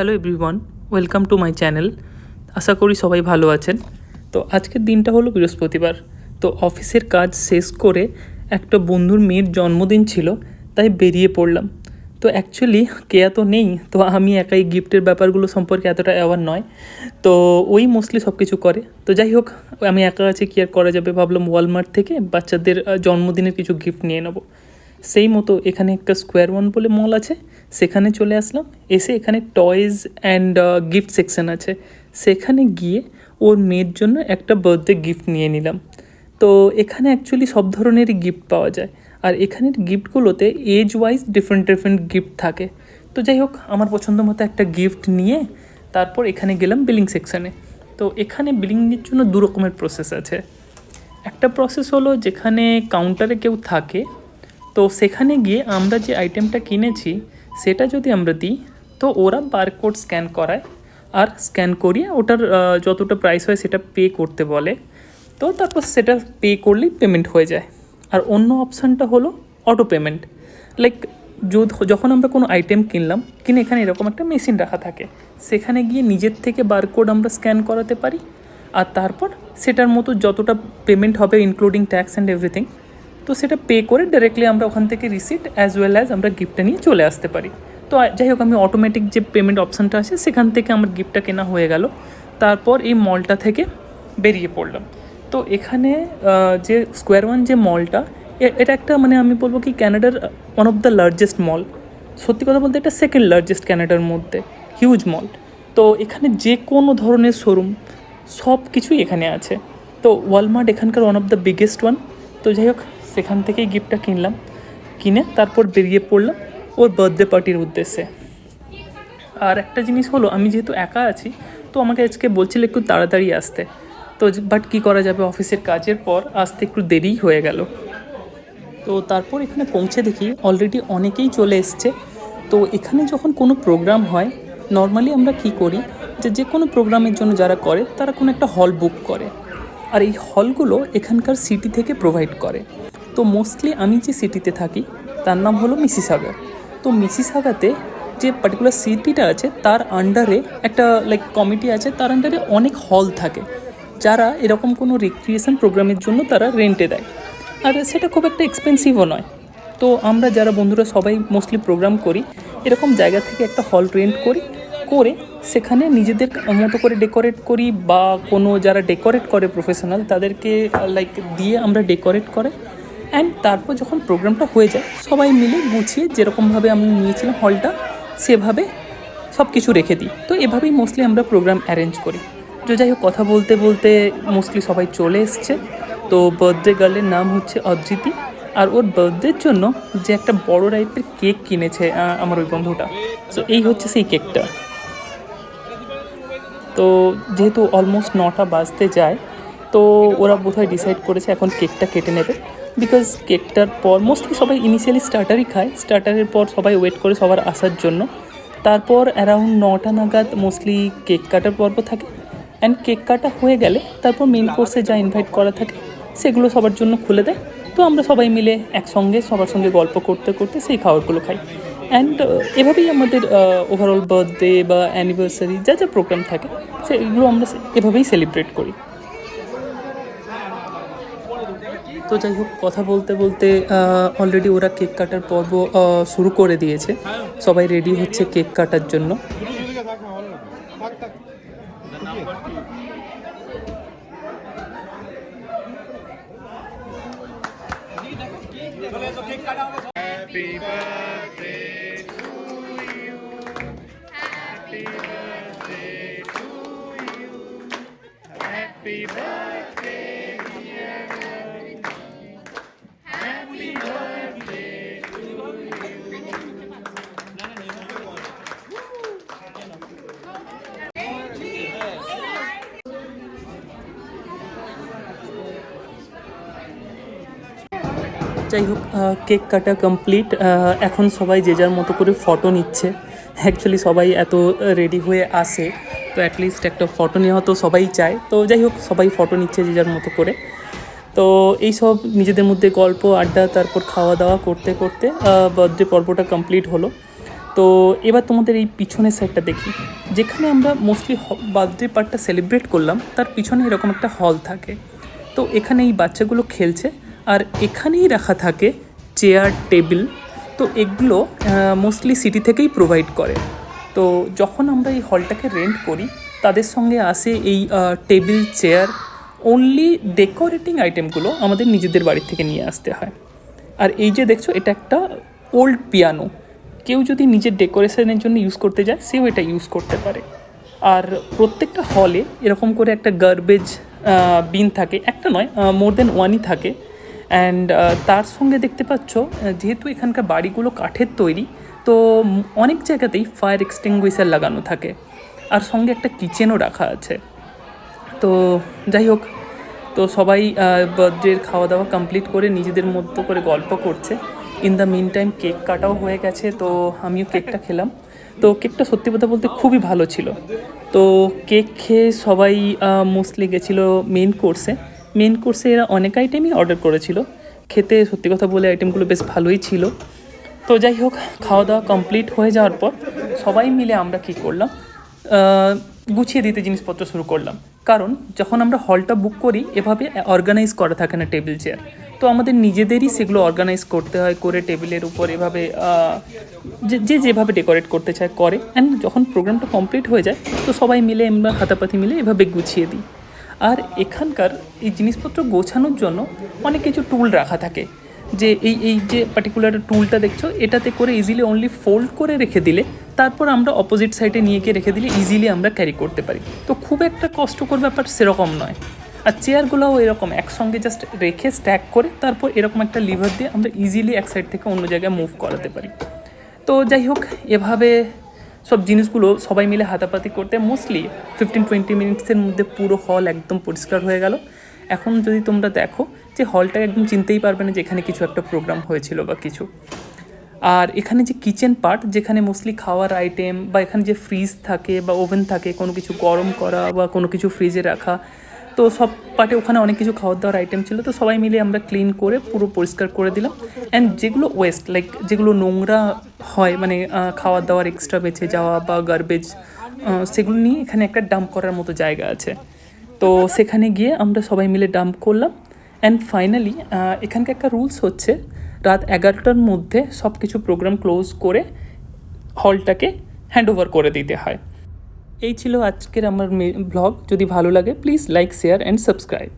Hello everyone welcome to my channel আশা করি সবাই ভালো আছেন। তো আজকের দিনটা হলো বৃহস্পতিবার। তো অফিসের কাজ শেষ করে একটা বন্ধুর মেয়ের জন্মদিন ছিল, তাই বেরিয়ে পড়লাম। তো অ্যাকচুয়ালি কেয়া তো নেই, তো আমি একাই গিফটের ব্যাপারগুলো সম্পর্কে এতটা অ্যাওয়ার নয়। তো ওই মোস্টলি সব কিছু করে। তো যাই হোক, আমি একা আছে, কি আর করা যাবে ভাবলাম ওয়ালমার্ট থেকে বাচ্চাদের জন্মদিনের কিছু গিফট নিয়ে নেব। সেই মতো এখানে একটা স্কোয়ার ওয়ান বলে মল আছে, সেখানে চলে আসলাম। এসে এখানে টয়েজ অ্যান্ড গিফট সেকশন আছে। সেখানে গিয়ে ওর মেয়ের জন্য একটা বার্থডে গিফট নিয়ে নিলাম। তো এখানে অ্যাকচুয়ালি সব ধরনেরই গিফট পাওয়া যায়। আর এখানের গিফটগুলোতে age wise different different gift থাকে। তো যাই হোক, আমার পছন্দ মতো একটা গিফট নিয়ে তারপর এখানে গেলাম বিলিং সেকশানে তো এখানে বিলিংয়ের জন্য দু রকমের প্রসেস আছে। একটা প্রসেস হলো যেখানে কাউন্টারে কেউ থাকে তো সেখানে গিয়ে আমরা যে আইটেমটা কিনেছি, সেটা যদি আমরা দিই, তো ওরা বারকোড স্ক্যান করায় আর স্ক্যান করিয়ে ওটার যতটা প্রাইস হয় সেটা পে করতে বলে। তো তারপর সেটা পে করলেই পেমেন্ট হয়ে যায়। আর অন্য অপশানটা হলো অটো পেমেন্ট লাইক যখন আমরা কোনো আইটেম কিনলাম, কিনে এখানে এরকম একটা মেশিন রাখা থাকে। সেখানে গিয়ে নিজের থেকে বারকোড আমরা স্ক্যান করাতে পারি। আর তারপর সেটার মতো যতটা পেমেন্ট হবে ইনক্লুডিং ট্যাক্স অ্যান্ড এভরিথিং তো সেটা পে করে ডাইরেক্টলি আমরা ওখান থেকে রিসিট অ্যাজ ওয়েল অ্যাজ আমরা গিফটটা নিয়ে চলে আসতে পারি। তো যাই হোক, আমি অটোমেটিক যে পেমেন্ট অপশানটা আছে, সেখান থেকে আমার গিফটটা কেনা হয়ে গেল। তারপর এই মলটা থেকে বেরিয়ে পড়লাম। তো এখানে যে স্কোয়ার ওয়ান যে মলটা এটা একটা মানে আমি বলব কি ক্যানাডার one of the largest mall সত্যি কথা বলতে এটা সেকেন্ড লার্জেস্ট ক্যানাডার মধ্যে হিউজ মল তো এখানে যে কোনো ধরনের শোরুম সব কিছুই এখানে আছে। তো ওয়ালমার্ট এখানকার one of the biggest one তো যাই হোক সেখান থেকেই গিফটটা কিনলাম। কিনে তারপর বেরিয়ে পড়লাম ওর বার্থডে পার্টির উদ্দেশ্যে। আর একটা জিনিস হলো, আমি যেহেতু একা আছি, তো আমাকে আজকে বলছিল একটু তাড়াতাড়ি আসতে। তো বাট কী করা যাবে? অফিসের কাজের পর আসতে একটু দেরিই হয়ে গেল। তো তারপর এখানে পৌঁছে দেখি অলরেডি অনেকেই চলে এসছে। তো এখানে যখন কোনো প্রোগ্রাম হয় নর্মালি আমরা কি করি? যে যে কোনো প্রোগ্রামের জন্য যারা করে, তারা কোনো একটা হল বুক করে। আর এই হলগুলো এখানকার সিটি থেকে প্রোভাইড করে। তো মোস্টলি আমি যে সিটিতে থাকি, তার নাম হলো মিসিসাগা তো মিসিসাগাতে যে পার্টিকুলার সিটিটা আছে, তার আন্ডারে একটা লাইক কমিটি আছে, তার আন্ডারে অনেক হল থাকে, যারা এরকম কোনো রিক্রিয়েশন প্রোগ্রামের জন্য তারা রেন্টে দেয়। আর সেটা খুব একটা এক্সপেন্সিভও নয়। তো আমরা যারা বন্ধুরা সবাই মোস্টলি প্রোগ্রাম করি, এরকম জায়গা থেকে একটা হল রেন্ট করি, করে সেখানে নিজেদের মতো করে ডেকোরেট করি বা কোনো যারা ডেকোরেট করে প্রফেশনাল তাদেরকে লাইক দিয়ে আমরা ডেকোরেট করে। অ্যান্ড তারপর যখন প্রোগ্রামটা হয়ে যায়, সবাই মিলে গুছিয়ে যেরকমভাবে আমরা নিয়েছিলাম হলটা, সেভাবে সব কিছু রেখে দিই। তো এভাবেই মোস্টলি আমরা প্রোগ্রাম অ্যারেঞ্জ করি। তো যাই হোক, কথা বলতে বলতে মোস্টলি সবাই চলে এসছে। তো বার্থডে গার্লের নাম হচ্ছে অদ্রিতি। আর ওর বার্থডের জন্য যে একটা বড় টাইপের কেক কিনেছে আমার ওই বন্ধুটা। সো এই হচ্ছে সেই কেকটা তো যেহেতু অলমোস্ট নটা বাজতে যায়, তো ওরা বোধহয় ডিসাইড করেছে এখন কেকটা কেটে নেবে। বিকজ কেকটার পর মোস্টলি সবাই ইনিশিয়ালি স্টার্টারই খায়। স্টার্টারের পর সবাই ওয়েট করে সবার আসার জন্য। তারপর অ্যারাউন্ড নটা নাগাদ মোস্টলি কেক কাটার পর্ব থাকে। অ্যান্ড কেক কাটা হয়ে গেলে তারপর মেন কোর্সে যা ইনভাইট করা থাকে, সেগুলো সবার জন্য খুলে দেয়। তো আমরা সবাই মিলে একসঙ্গে সবার সঙ্গে গল্প করতে করতে সেই খাবারগুলো খাই। অ্যান্ড এভাবেই আমাদের ওভারঅল বার্থডে বা অ্যানিভার্সারি যা যা প্রোগ্রাম থাকে, সেগুলো আমরা এভাবেই সেলিব্রেট করি। তো যাই হোক, কথা বলতে বলতে অলরেডি ওরা কেক কাটার পর্ব শুরু করে দিয়েছে। সবাই রেডি হচ্ছে কেক কাটার জন্য। যাই হোক কেক কাটা কমপ্লিট এখন সবাই যে যার মতো করে ফটো নিচ্ছে। অ্যাকচুয়ালি সবাই এত রেডি হয়ে আসে তো অ্যাটলিস্ট একটা ফটো নেওয়া তো সবাই চায়। তো যাই হোক, সবাই ফটো নিচ্ছে যে যার মতো করে। তো এই সব নিজেদের মধ্যে গল্প, আড্ডা, তারপর খাওয়া দাওয়া করতে করতে বার্থডে পর্বটা কমপ্লিট হলো। তো এবার তোমাদের এই পিছনের সাইডটা দেখি। যেখানে আমরা মোস্টলি বার্থডে পার্টটা সেলিব্রেট করলাম, তার পিছনে এরকম একটা হল থাকে। তো এখানে এই বাচ্চাগুলো খেলছে। আর এখানেই রাখা থাকে চেয়ার, টেবিল। তো এগুলো মোস্টলি সিটি থেকেই প্রোভাইড করে। তো যখন আমরা এই হলটাকে রেন্ট করি, তাদের সঙ্গে আসে এই টেবিল চেয়ার অনলি ডেকোরেটিং আইটেমগুলো আমাদের নিজেদের বাড়ি থেকে নিয়ে আসতে হয়। আর এই যে দেখছ, এটা একটা ওল্ড পিয়ানো কেউ যদি নিজের ডেকোরেশনের জন্য ইউজ করতে যায়, সেও এটা ইউজ করতে পারে। আর প্রত্যেকটা হলে এরকম করে একটা গার্বেজ বিন থাকে। একটা নয় মোর দেন ওয়ানই থাকে। অ্যান্ড তার সঙ্গে দেখতে পাচ্ছ যেহেতু এখানকার বাড়িগুলো কাঠের তৈরি, তো অনেক জায়গাতেই ফায়ার এক্সটিংগুইশার লাগানো থাকে। আর সঙ্গে একটা কিচেনও রাখা আছে। তো যাই হোক, তো সবাই বার্থডের খাওয়া দাওয়া কমপ্লিট করে নিজেদের মতো করে গল্প করছে। In the mean time cake কাটাও হয়ে গেছে, তো আমিও কেকটা খেলাম। তো কেকটা সত্যি কথা বলতে খুবই ভালো ছিল। তো কেক খেয়ে সবাই মোস্টলি গেছিল মেন কোর্সে মেন কোর্সে এরা অনেক আইটেমই অর্ডার করেছিল। খেতে সত্যি কথা বলে আইটেমগুলো বেশ ভালোই ছিল। তো যাই হোক খাওয়া দাওয়া কমপ্লিট হয়ে যাওয়ার পর সবাই মিলে আমরা কী করলাম? গুছিয়ে দিতে জিনিসপত্র শুরু করলাম। কারণ যখন আমরা হলটা বুক করি, এভাবে অর্গানাইজ করা থাকে না টেবিল চেয়ার তো আমাদের নিজেদেরই সেগুলো অর্গানাইজ করতে হয়, করে টেবিলের উপর এভাবে যে যেভাবে ডেকোরেট করতে চায়, করে। অ্যান্ড যখন প্রোগ্রামটা কমপ্লিট হয়ে যায়, তো সবাই মিলে আমরা হাতাপাতি মিলে এভাবে গুছিয়ে দিই। আর এখানকার এই জিনিসপত্র গোছানোর জন্য অনেক কিছু টুল রাখা থাকে। যে এই এই যে পার্টিকুলার টুলটা দেখছ, এটাতে করে ইজিলি অনলি ফোল্ড করে রেখে দিলে তারপর আমরা অপোজিট সাইডে নিয়ে গিয়ে রেখে দিলে ইজিলি আমরা ক্যারি করতে পারি। তো খুব একটা কষ্টকর ব্যাপার সেরকম নয়। আর চেয়ারগুলোও এরকম, একসঙ্গে জাস্ট রেখে স্ট্যাক করে তারপর এরকম একটা লিভার দিয়ে আমরা ইজিলি এক সাইড থেকে অন্য জায়গায় মুভ করাতে পারি। তো যাই হোক, এভাবে সব জিনিসগুলো সবাই মিলে হাতাপাতি করতে মোস্টলি ফিফটিন টোয়েন্টি মিনিটসের মধ্যে পুরো হল একদম পরিষ্কার হয়ে গেল। এখন যদি তোমরা দেখো যে হলটা একদম চিনতেই পারবে না যে এখানে কিছু একটা প্রোগ্রাম হয়েছিল বা কিছু। আর এখানে যে কিচেন পার্ট যেখানে মোস্টলি খাওয়ার আইটেম বা এখানে যে ফ্রিজ থাকে বা ওভেন থাকে, কোনো কিছু গরম করা বা কোনো কিছু ফ্রিজে রাখা তো সব পার্টে ওখানে অনেক কিছু খাওয়ার দাওয়ার আইটেম ছিল, তো সবাই মিলে আমরা ক্লিন করে পুরো পরিষ্কার করে দিলাম। অ্যান্ড যেগুলো ওয়েস্ট লাইক যেগুলো নোংরা হয় মানে খাওয়ার দাওয়ার এক্সট্রা বেঁচে যাওয়া বা গার্বেজ সেগুলো নিয়ে এখানে একটা ডাম্প করার মতো জায়গা আছে। তো সেখানে গিয়ে আমরা সবাই মিলে ডাম্প করলাম। অ্যান্ড ফাইনালি এখানকার একটা রুলস হচ্ছে, রাত এগারোটার মধ্যে সব কিছু প্রোগ্রাম ক্লোজ করে হলটাকে হ্যান্ড ওভার করে দিতে হয়। এই ছিল আজকের আমার ব্লগ যদি ভালো লাগে please like share and subscribe